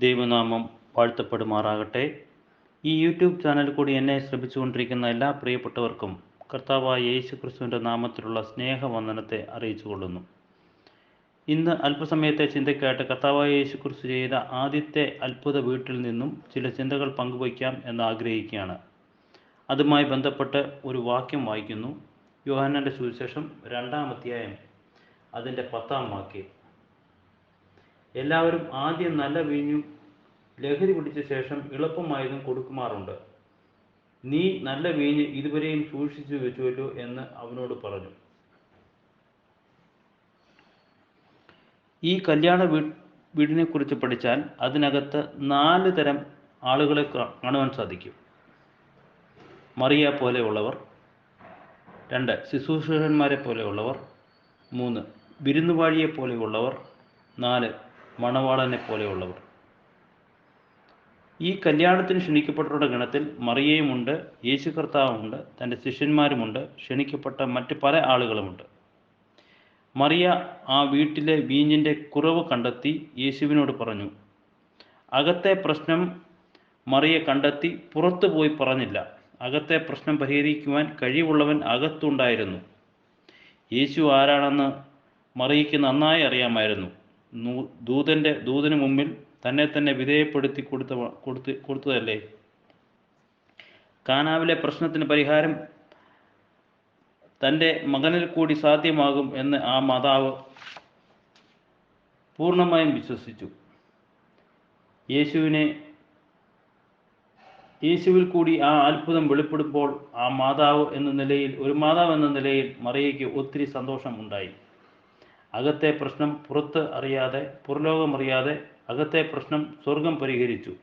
ദൈവനാമം വാഴ്ത്തപ്പെടുമാറാകട്ടെ. ഈ യൂട്യൂബ് ചാനൽ കൂടി എന്നെ ശ്രമിച്ചുകൊണ്ടിരിക്കുന്ന എല്ലാ പ്രിയപ്പെട്ടവർക്കും കർത്താവായ യേശു ക്രിസ്തുവിന്റെ നാമത്തിലുള്ള സ്നേഹവന്ദനത്തെ അറിയിച്ചു കൊള്ളുന്നു ഇന്ന് അല്പസമയത്തെ ചിന്തയ്ക്കായിട്ട് കർത്താവായ യേശു ക്രിസ്തു ചെയ്ത ആദ്യത്തെ അത്ഭുത വീട്ടിൽ നിന്നും ചില ചിന്തകൾ പങ്കുവയ്ക്കാം എന്ന് ആഗ്രഹിക്കുകയാണ്. അതുമായി ബന്ധപ്പെട്ട് ഒരു വാക്യം വായിക്കുന്നു. യോഹന്നാന്റെ സുവിശേഷം രണ്ടാം അധ്യായം അതിന്റെ പത്താം വാക്യം. എല്ലാവരും ആദ്യം നല്ല വീഞ്ഞും ലഹരി പിടിച്ച ശേഷം എളുപ്പമായതും കൊടുക്കുമാറുണ്ട്. നീ നല്ല വീഞ്ഞ് ഇതുവരെയും സൂക്ഷിച്ചു വെച്ചുവല്ലോ എന്ന് അവനോട് പറഞ്ഞു. ഈ കല്യാണ വീ വീടിനെ കുറിച്ച് പഠിച്ചാൽ അതിനകത്ത് നാല് തരം ആളുകളെ കാണുവാൻ സാധിക്കും. മറിയ പോലെയുള്ളവർ രണ്ട് ശുശ്രൂഷകന്മാരെ പോലെയുള്ളവർ മൂന്ന് വിരുന്നുവാഴിയെ പോലെയുള്ളവർ നാല് മണവാളനെ പോലെയുള്ളവർ ഈ കല്യാണത്തിന് ക്ഷണിക്കപ്പെട്ടവരുടെ ഗണത്തിൽ മറിയയുമുണ്ട് യേശു കർത്താവുമുണ്ട് തന്റെ ശിഷ്യന്മാരുമുണ്ട് ക്ഷണിക്കപ്പെട്ട മറ്റ് പല ആളുകളുമുണ്ട്. മറിയ ആ വീട്ടിലെ വീഞ്ഞിന്റെ കുറവ് കണ്ടെത്തി യേശുവിനോട് പറഞ്ഞു അകത്തെ പ്രശ്നം മറിയ കണ്ടെത്തി പുറത്തു പോയി പറഞ്ഞില്ല. അകത്തെ പ്രശ്നം പരിഹരിക്കുവാൻ കഴിവുള്ളവൻ അകത്തുണ്ടായിരുന്നു. യേശു ആരാണെന്ന് മറിയയ്ക്ക് നന്നായി അറിയാമായിരുന്നു. ദൂതന്റെ ദൂതന് മുമ്പിൽ തന്നെ തന്നെ വിധേയപ്പെടുത്തി കൊടുത്ത കൊടുത്ത് കൊടുത്തതല്ലേ? കാനാവിലെ പ്രശ്നത്തിന് പരിഹാരം തന്റെ മകനിൽ കൂടി സാധ്യമാകും എന്ന് ആ മാതാവ് പൂർണമായും വിശ്വസിച്ചു. യേശുവിനെ യേശുവിൽ കൂടി ആ അത്ഭുതം വെളിപ്പെടുമ്പോൾ ആ മാതാവ് എന്ന നിലയിൽ ഒരു മാതാവ് എന്ന നിലയിൽ മറിയയ്ക്ക് ഒത്തിരി സന്തോഷം ഉണ്ടായി അകത്തെ പ്രശ്നം പുറത്ത് അറിയാതെ പുറലോകം അറിയാതെ അകത്തെ പ്രശ്നം സ്വർഗം പരിഹരിച്ചു.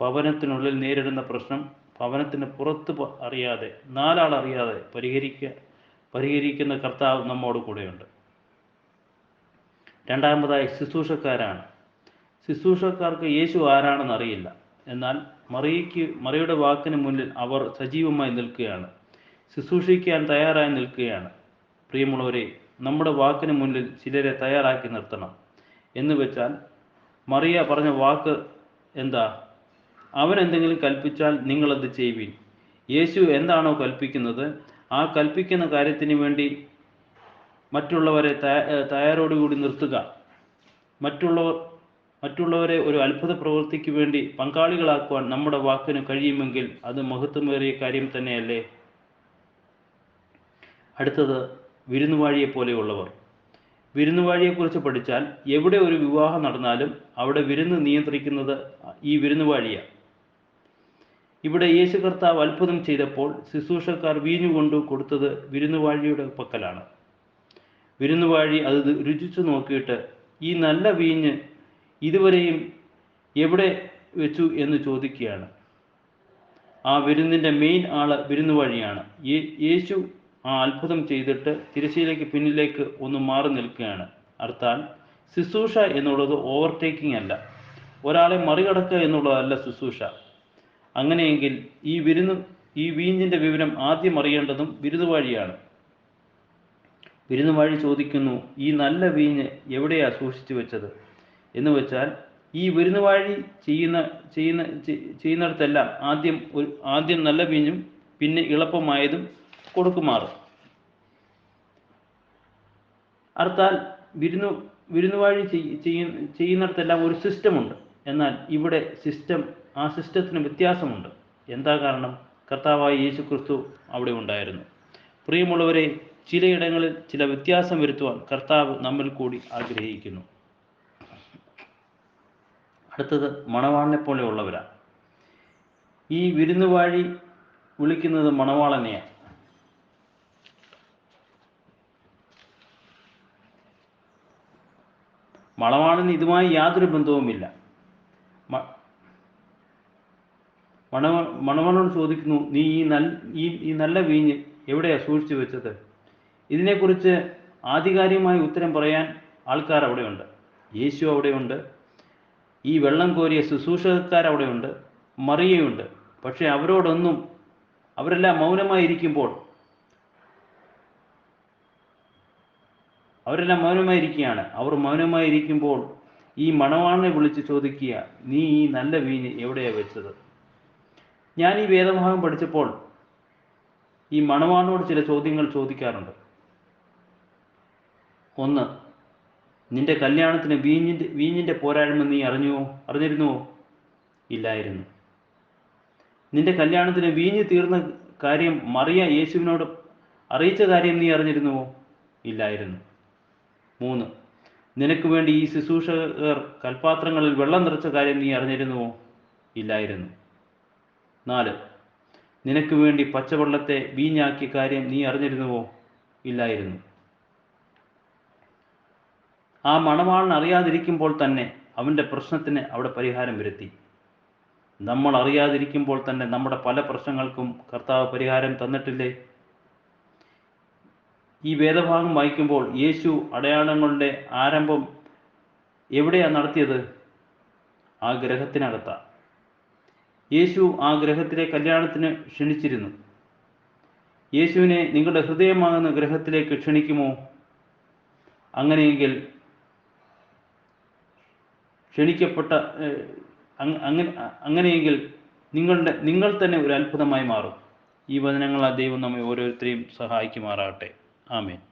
ഭവനത്തിനുള്ളിൽ നേരിടുന്ന പ്രശ്നം ഭവനത്തിന് പുറത്ത് അറിയാതെ നാലാൾ അറിയാതെ പരിഹരിക്ക പരിഹരിക്കുന്ന കർത്താവ് നമ്മോട് കൂടെയുണ്ട്. രണ്ടാമതായി ശുശ്രൂഷക്കാരാണ്. ശുശ്രൂഷക്കാർക്ക് യേശു ആരാണെന്ന് അറിയില്ല. എന്നാൽ മറിയയ്ക്ക് മറിയുടെ വാക്കിന് മുന്നിൽ അവർ സജീവമായി നിൽക്കുകയാണ്. ശുശ്രൂഷിക്കാൻ തയ്യാറായി നിൽക്കുകയാണ്. പ്രിയമുള്ളവരെ നമ്മുടെ വാക്കിന് മുന്നിൽ ചിലരെ തയ്യാറാക്കി നിർത്തണം. എന്ന് വെച്ചാൽ മറിയ പറഞ്ഞ വാക്ക് എന്താ? അവൻ എന്തെങ്കിലും കൽപ്പിച്ചാൽ നിങ്ങളത് ചെയ്യുവിൻ. യേശു എന്താണോ കൽപ്പിക്കുന്നത് ആ കൽപ്പിക്കുന്ന കാര്യത്തിന് വേണ്ടി മറ്റുള്ളവരെ തയ്യാറോടുകൂടി നിർത്തുക. മറ്റുള്ളവർ മറ്റുള്ളവരെ ഒരു അത്ഭുത പ്രവൃത്തിക്ക് വേണ്ടി പങ്കാളികളാക്കുവാൻ നമ്മുടെ വാക്കിന് കഴിയുമെങ്കിൽ അത് മഹത്വമേറിയ കാര്യം തന്നെയല്ലേ? അടുത്തത് വിരുന്നുവാഴിയെ പോലെയുള്ളവർ വിരുന്നുവാഴിയെക്കുറിച്ച് പഠിച്ചാൽ എവിടെ ഒരു വിവാഹം നടന്നാലും അവിടെ വിരുന്ന് നിയന്ത്രിക്കുന്നത് ഈ വിരുന്നുവാഴിയാണ് ഇവിടെ യേശു കർത്താവ് അത്ഭുതം ചെയ്തപ്പോൾ ശുശ്രൂഷക്കാർ വീഞ്ഞുകൊണ്ടു കൊടുത്തത് വിരുന്നുവാഴിയുടെ പക്കലാണ്. വിരുന്നുവാഴി അത് രുചിച്ചു നോക്കിയിട്ട് ഈ നല്ല വീഞ്ഞ് ഇതുവരെയും എവിടെ വെച്ചു എന്ന് ചോദിക്കുകയാണ്. ആ വിരുന്നിന്റെ മെയിൻ ആൾ വിരുന്നുവാഴിയാണ്. യേശു ആ അത്ഭുതം ചെയ്തിട്ട് തിരശ്ശീലയ്ക്ക് പിന്നിലേക്ക് ഒന്ന് മാറി നിൽക്കുകയാണ്. അർത്ഥാൽ ശുശ്രൂഷ എന്നുള്ളത് ഓവർടേക്കിംഗ് അല്ല. ഒരാളെ മറികടക്കുക എന്നുള്ളതല്ല ശുശ്രൂഷ. അങ്ങനെയെങ്കിൽ ഈ വിരുന്ന് ഈ വീഞ്ഞിന്റെ വിവരം ആദ്യം അറിയേണ്ടതും വിരുന്നുവാഴിയാണ്. വിരുന്നുവാഴി ചോദിക്കുന്നു ഈ നല്ല വീഞ്ഞ് എവിടെയാ സൂക്ഷിച്ചു വെച്ചത്? എന്ന് വെച്ചാൽ ഈ വിരുന്നുവാഴി ചെയ്യുന്ന ചെയ്യുന്ന ചെയ്യുന്നിടത്തെല്ലാം ആദ്യം ഒരു ആദ്യം നല്ല വീഞ്ഞും പിന്നെ എളുപ്പമായതും കൊടുക്കുമാറ് അർത്ഥാൽ വിരുന്നു വിരുന്നുവാഴി ചെയ്- ചെയ്യുന്ന ചെയ്യുന്നിടത്തെല്ലാം ഒരു സിസ്റ്റമുണ്ട്. എന്നാൽ ഇവിടെ സിസ്റ്റം ആ സിസ്റ്റത്തിന് വ്യത്യാസമുണ്ട്. എന്താ കാരണം? കർത്താവായ യേശു ക്രിസ്തു അവിടെ ഉണ്ടായിരുന്നു. പ്രിയമുള്ളവരെ ചിലയിടങ്ങളിൽ ചില വ്യത്യാസം വരുത്തുവാൻ കർത്താവ് നമ്മിൽ കൂടി ആഗ്രഹിക്കുന്നു. അടുത്തത് മണവാളിനെ പോലെയുള്ളവരാണ് ഈ വിരുന്നുവാഴി വിളിക്കുന്നത് മണവാളനെയാണ് മണവാളന് ഇതുമായി യാതൊരു ബന്ധവുമില്ല. മണവ മണവാളനോട് ചോദിക്കുന്നു നീ ഈ നല്ല ഈ ഈ നല്ല വീഞ്ഞ് എവിടെയാണ് സൂക്ഷിച്ചു വെച്ചത്? ഇതിനെക്കുറിച്ച് ആധികാരികമായി ഉത്തരം പറയാൻ ആൾക്കാർ അവിടെയുണ്ട്. യേശു അവിടെയുണ്ട്. ഈ വെള്ളം കോരിയ ശുശ്രൂഷകക്കാർ അവിടെയുണ്ട് മറിയയുണ്ട്. പക്ഷേ അവരോടൊന്നും അവരെല്ലാം മൗനമായിരിക്കുമ്പോൾ അവരെല്ലാം മൗനമായിരിക്കുകയാണ്. അവർ മൗനമായിരിക്കുമ്പോൾ ഈ മണവാളിനെ വിളിച്ച് ചോദിക്കുക നീ ഈ നല്ല വീഞ്ഞ് എവിടെയാ വെച്ചത്? ഞാൻ ഈ വേദഭാഗം പഠിച്ചപ്പോൾ ഈ മണവാളിനോട് ചില ചോദ്യങ്ങൾ ചോദിക്കാറുണ്ട്. ഒന്ന് നിന്റെ കല്യാണത്തിന് വീഞ്ഞിന്റെ വീഞ്ഞിന്റെ പോരായ്മ നീ അറിഞ്ഞുവോ? അറിഞ്ഞിരുന്നുവോ? ഇല്ലായിരുന്നു. നിന്റെ കല്യാണത്തിന് വീഞ്ഞ് തീർന്ന കാര്യം മറിയ യേശുവിനോട് അറിയിച്ച കാര്യം നീ അറിഞ്ഞിരുന്നുവോ? ഇല്ലായിരുന്നു. മൂന്ന്. നിനക്ക് വേണ്ടി ഈ ശുശ്രൂഷകർ കൽപാത്രങ്ങളിൽ വെള്ളം നിറച്ച കാര്യം നീ അറിഞ്ഞിരുന്നുവോ? ഇല്ലായിരുന്നു. നാല്. നിനക്ക് വേണ്ടി പച്ചവെള്ളത്തെ വീഞ്ഞാക്കിയ കാര്യം നീ അറിഞ്ഞിരുന്നുവോ? ഇല്ലായിരുന്നു. ആ മണവാളൻ അറിയാതിരിക്കുമ്പോൾ തന്നെ അവന്റെ പ്രശ്നത്തിന് അവിടെ പരിഹാരം വരുത്തി. നമ്മൾ അറിയാതിരിക്കുമ്പോൾ തന്നെ നമ്മുടെ പല പ്രശ്നങ്ങൾക്കും കർത്താവ് പരിഹാരം തന്നിട്ടില്ലേ? ഈ വേദഭാഗം വായിക്കുമ്പോൾ യേശു അടയാളങ്ങളുടെ ആരംഭം എവിടെയാണ് നടത്തിയത്? ആ ഗ്രഹത്തിനകത്താണ് യേശു ആ ഗ്രഹത്തിലെ കല്യാണത്തിന് ക്ഷണിച്ചിരുന്നു. യേശുവിനെ നിങ്ങളുടെ ഹൃദയമാകുന്ന ഗ്രഹത്തിലേക്ക് ക്ഷണിക്കുമോ? അങ്ങനെയെങ്കിൽ ക്ഷണിക്കപ്പെട്ട അങ്ങനെ അങ്ങനെയെങ്കിൽ നിങ്ങളുടെ നിങ്ങൾ തന്നെ ഒരു അത്ഭുതമായി മാറും. ഈ വചനങ്ങൾ ദൈവം നമ്മെ ഓരോരുത്തരെയും സഹായിക്കുമാറാകട്ടെ. Amen.